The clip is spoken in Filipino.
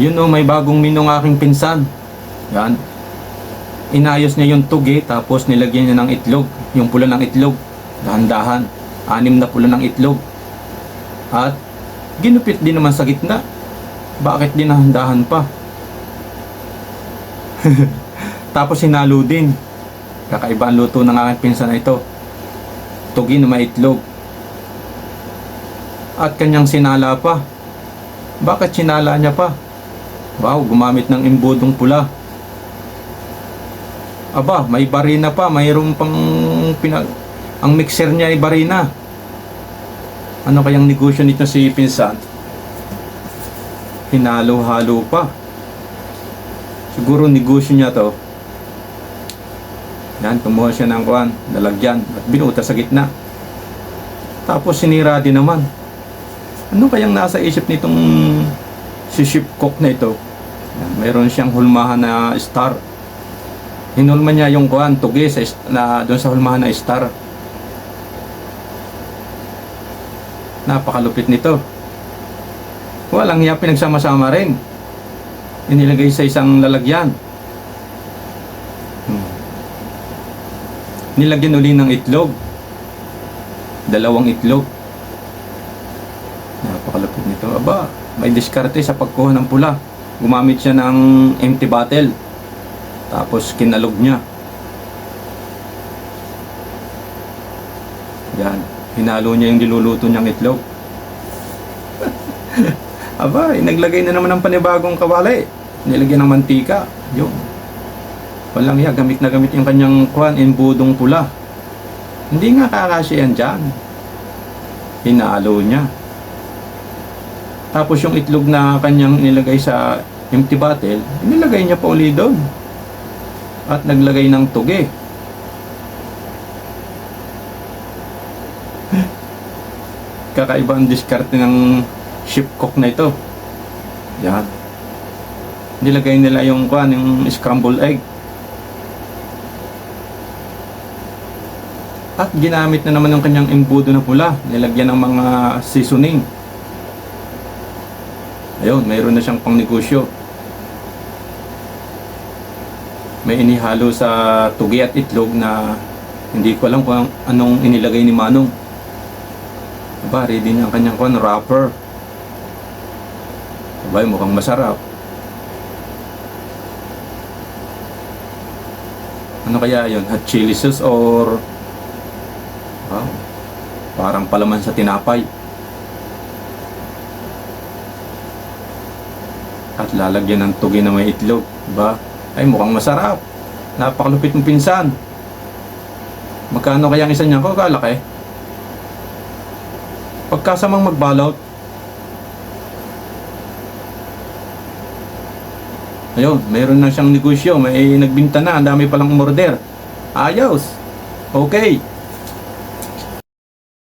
Yun o, may bagong minong aking pinsan. Yan. Inayos niya yung tugi, tapos nilagyan niya ng itlog. Yung pula ng itlog. Dahan-dahan. Anim na pula ng itlog. At ginupit din naman sa gitna. Bakit dinahan-dahan pa? tapos sinalo din. Kakaiba ang luto ng aking pinsan na ito. Tugi na may itlog. At kanyang sinala pa. Bakit sinala niya pa? Wow, gumamit ng imbudong pula. Aba, may barina pa. Mayroon pang pinag... Ang mixer niya ay barina. Ano kayang negosyo nito si Pinsan? Hinalo-halo pa. Siguro negosyo niya to. Yan, kumuha siya ng kuhan, lalagyan, at binuta sa gitna. Tapos sinira din naman. Ano kayang nasa isip nitong si ship cook na ito? Mayroon siyang hulmahan na star. Hinulma niya yung kuhan, tugi sa, na, doon sa hulmahan na star. Napakalupit nito. Walang hiya pinagsama-sama rin. Inilagay sa isang lalagyan. Hmm. Nilagyan uli ng itlog. Dalawang itlog. Napakalapit nito. Aba, may diskarte sa pagkuha ng pula. Gumamit siya ng empty bottle. Tapos kinalog niya. Yan. Hinalo niya yung diluluto niyang itlog. Aba, naglagay na naman ng panibagong kawali. Nilagyan ng mantika. Yun. Walang iya, gamit na gamit yung kanyang kwan, imbudong pula. Hindi nga kakasya yan dyan. Hinalo niya. Tapos yung itlog na kanyang nilagay sa empty bottle, nilagay niya pa uli doon. At naglagay ng tugi. Kakaiba ang diskarte ng ship cook na ito. Yan. Nilagay nila yung kwan, yung scrambled egg. At ginamit na naman yung kanyang embudo na pula. Nilagyan ng mga seasoning. Ayun, mayroon na siyang pang negosyo. May inihalo sa tugi at itlog na hindi ko alam kung anong inilagay ni Manong. Aba, ready niya ang kanyang kwan, wrapper. Aba, mukhang masarap. Ano kaya yon Hot chili sauce or Wow. Parang palaman sa tinapay. At lalagyan ng tugi na may itlog. Diba? Ay, mukhang masarap. Napakalupit mong pinsan. Magkano kaya ang isa niya? Kung kalaki? Pagkasamang magbalot. Ayun, mayroon na siyang negosyo. May nagbinta na. Ang dami palang umorder. Ayos. Okay.